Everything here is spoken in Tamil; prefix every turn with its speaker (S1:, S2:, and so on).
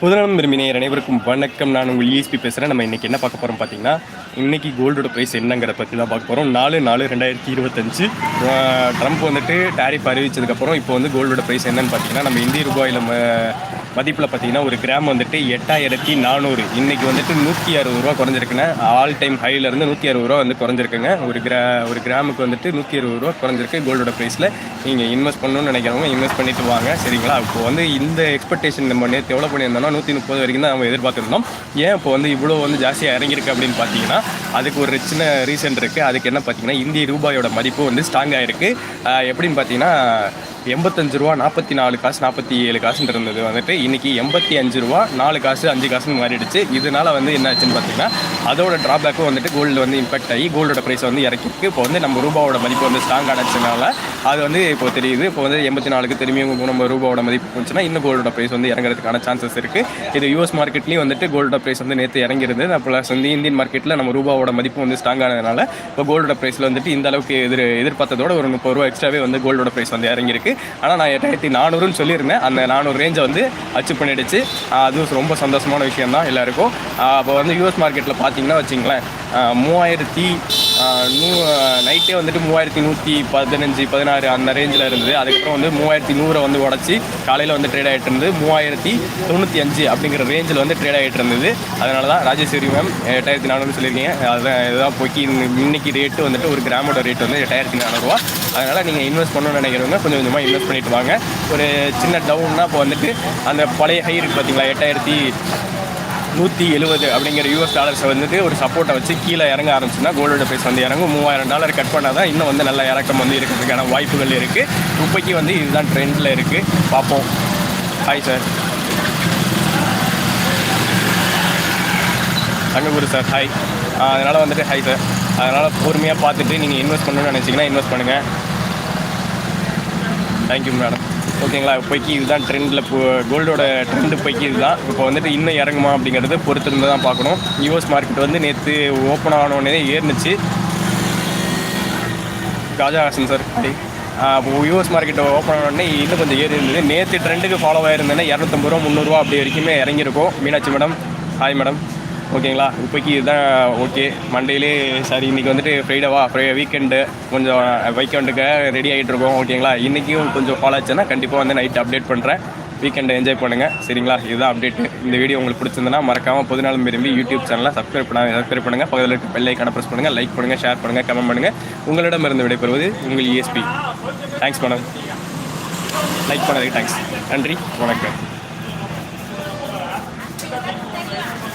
S1: முதலாம் விரும்பினர் அனைவருக்கும் வணக்கம். நான் உங்கள் இஎஸ்பி பேசுகிறேன் நம்ம இன்றைக்கி என்ன பார்க்க போகிறோம் பார்த்தீங்கன்னா இன்றைக்கி கோல்டோட ப்ரைஸ் என்னங்கிறத பற்றி தான் பார்க்க போகிறோம் நாலு நாலு ரெண்டாயிரத்தி இருபத்தஞ்சு. ட்ரம்ப் வந்துட்டு டேரிஃப் அறிவிச்சதுக்கப்புறம் இப்போ வந்து கோல்டோட ப்ரைஸ் என்னன்னு பார்த்தீங்கன்னா நம்ம இந்திய ரூபாயில் மதிப்பில் பார்த்தீங்கன்னா ஒரு கிராம் வந்துட்டு எட்டாயிரத்தி நானூறு. இன்றைக்கி வந்துட்டு நூற்றி அறுபது ரூபா குறைஞ்சிருக்குங்க. ஆல் டைம் ஹைலேருந்து நூற்றி அறுபது ரூபா வந்து குறைஞ்சிருக்குங்க. ஒரு கிரா ஒரு கிராமுக்கு வந்துட்டு நூற்றி அறுபது ரூபா குறைஞ்சிருக்கு கோல்டோட ப்ரைஸில் நீங்கள் இன்வெஸ்ட் பண்ணணும்னு நினைக்கிறவங்க இன்வெஸ்ட் பண்ணிட்டு வாங்க. சரிங்களா? இப்போ வந்து இந்த எக்ஸ்பெக்டேஷன் நம்ம நேற்று எவ்வளோ நூற்றி முப்பது வரைக்கும் தான் நம்ம எதிர்பார்த்துருந்தோம். ஏன் இப்போ வந்து இவ்வளோ வந்து ஜாஸ்தியாக இறங்கியிருக்கு அப்படின்னு பார்த்தீங்கன்னா அதுக்கு ஒரு சின்ன ரீசன் இருக்குது அதுக்கு என்ன பார்த்தீங்கன்னா இந்திய ரூபாயோட மதிப்பு வந்து ஸ்ட்ராங் ஆகிருக்கு எப்படின்னு பார்த்தீங்கன்னா எண்பத்தஞ்சு ரூபா நாற்பத்தி நாலு காசு நாற்பத்தி ஏழு காசுன்னு இருந்தது வந்துட்டு. இன்னைக்கு எண்பத்தி அஞ்சு ரூபா நாலு காசு அஞ்சு காசுன்னு மாறிடுச்சு. இதனால வந்து என்ன ஆச்சுன்னு பார்த்தீங்கன்னா அதோட ட்ராபேக்கும் வந்துட்டு கோல்டு வந்து இம்பாக்ட் ஆகி கோல்டோட ப்ரைஸ் வந்து இறக்கிருக்கு இப்போ வந்து நம்ம ரூபாவோட மதிப்பு வந்து ஸ்ட்ராங் ஆனதுனால அது வந்து இப்போ தெரியுது. இப்போ வந்து எண்பத்தி நாலுக்கு திரும்பியும் நம்ம ரூபாவோட மதிப்பு போச்சுன்னா இன்னும் கோல்டோட ப்ரைஸ் வந்து இறங்குறதுக்கான சான்சஸ் இருக்குது இது யூஎஸ் மார்க்கெட்லேயும் வந்துட்டு கோல்டோட ப்ரைஸ் வந்து நேற்று இறங்கிருது ப்ளஸ் வந்து இந்தியன் மார்க்கெட்டில் நம்ம ரூபாவோட மதிப்பு வந்து ஸ்ட்ராங் ஆனதுனால இப்போ கோல்டோட ப்ரைஸில் வந்துட்டு இந்த அளவுக்கு எதிர் எதிர்பார்த்ததோட ஒரு முப்பது ரூபா எக்ஸ்ட்ராவே வந்து கோல்டோட ப்ரைஸ் வந்து இறங்கியிருக்கு. ஆனால் நான் எட்டாயிரத்தி நானூறுன்னு சொல்லியிருந்தேன். அந்த நானூறு ரேஞ்சை வந்து அச்சீவ் பண்ணிடுச்சு. அதுவும் ரொம்ப சந்தோஷமான விஷயம் தான் எல்லாருக்கும் அப்போ வந்து யூஎஸ் மார்க்கெட்டில் பார்த்தீங்கன்னா வச்சிங்களேன் மூவாயிரத்தி நூ நைட்டே வந்துட்டு மூவாயிரத்தி நூற்றி பதினஞ்சு பதினாறு அந்த ரேஞ்சில் இருந்தது. அதுக்கப்புறம் வந்து மூவாயிரத்தி நூறை வந்து உடச்சி காலையில் வந்து ட்ரேட் ஆகிட்டு இருந்தது. மூவாயிரத்தி தொண்ணூற்றி அஞ்சு அப்படிங்கிற ரேஞ்சில் வந்து ட்ரேட் ஆகிட்டு இருந்தது. அதனால தான் ராஜேஸ்வரி மேம் எட்டாயிரத்தி நானூறு சொல்லியிருக்கீங்க. அதுதான் இதுதான் போக்கி இன்னைக்கு ரேட்டு வந்துட்டு ஒரு கிராமோட ரேட் வந்து எட்டாயிரத்தி நானூறுரூவா அதனால் நீங்கள் இன்வெஸ்ட் பண்ணணும்னு நினைக்கிறவங்க கொஞ்சம் கொஞ்சமாக இன்வெஸ்ட் பண்ணிட்டு வாங்க. ஒரு சின்ன டவுன்னா இப்போ வந்துட்டு அந்த பழைய ஹை இருக்குது பார்த்தீங்களா எட்டாயிரத்தி நூற்றி எழுபது அப்படிங்கிற யூஎஸ் டாலர்ஸை வந்துட்டு ஒரு சப்போர்ட்டை வச்சு கீழே இறங்க ஆரம்பிச்சுன்னா கோல்டோட ப்ரைஸ் வந்து இறங்கும். மூவாயிரம் டாலர் கட் பண்ணால் தான் இன்னும் வந்து நல்ல இறக்கம் வந்து இருக்கிறதுக்கான வாய்ப்புகள் இருக்குது இப்போக்கி வந்து இதுதான் ட்ரெண்டில் இருக்குது பார்ப்போம். Hi sir Thangaguru sir hi அதனால் வந்துட்டு ஹாய் சார் அதனால் பொறுமையாக பார்த்துட்டு நீங்கள் இன்வெஸ்ட் பண்ணணும்னு நினச்சிங்கன்னா இன்வெஸ்ட் பண்ணுங்கள் தேங்க்யூ மேடம் ஓகேங்களா? இப்போக்கி இதுதான் ட்ரெண்டில் இப்போ கோல்டோட ட்ரெண்ட் இப்போக்கி இதுதான். இப்போ வந்துட்டு இன்னும் இறங்குமா அப்படிங்கிறது பொறுத்து இருந்து தான் பார்க்கணும். யூஎஸ் மார்க்கெட் வந்து நேற்று ஓப்பன் ஆனோடனே ஏறுனுச்சு. ராஜாஹாசன் சார் இப்போ யூஎஸ் மார்க்கெட் ஓப்பன் ஆனோடனே இன்னும் கொஞ்சம் ஏறி இருந்தது. நேற்று ட்ரெண்டுக்கு ஃபாலோ ஆயிருந்தேன்னா இரநூத்தம்பது ரூபா முந்நூறுரூவா அப்படி வரைக்குமே இறங்கியிருக்கும். மீனாட்சி மேடம் ஹாய் மேடம் ஓகேங்களா? இப்போக்கி இதுதான் ஓகே. மண்டேலே சரி இன்றைக்கி வந்துட்டு ஃப்ரைடேவா ஃப்ரை வீக்கெண்டு கொஞ்சம் வீக்கெண்டுக்கு ரெடி ஆகிட்டு இருக்கோம். ஓகேங்களா? இன்றைக்கும் கொஞ்சம் ஃபாலோ ஆச்சுன்னா கண்டிப்பாக வந்து நைட் அப்டேட் பண்ணுறேன் வீக்கெண்டை என்ஜாய் பண்ணுங்கள் சரிங்களா? இதுதான் அப்டேட் இந்த வீடியோ உங்களுக்கு பிடிச்சிருந்தனா மறக்காமல் பொதுநாள் விரும்பி யூடியூப் சேனலை சப்ஸ்கிரைப் பண்ண சப்ஸ்கிரைப் பண்ணுங்கள் பக்கத்தில் இருக்க பெல் ஐக்கான ப்ரெஸ் பண்ணுங்கள் லைக் பண்ணுங்கள் ஷேர் பண்ணுங்கள் கமெண்ட் பண்ணுங்கள் உங்களிடமிருந்து விடைபெறுவது உங்கள் இஎஸ்பி தேங்க்ஸ் மேடம் லைக் பண்ணதுக்கு தேங்க்ஸ் நன்றி. வணக்கம்.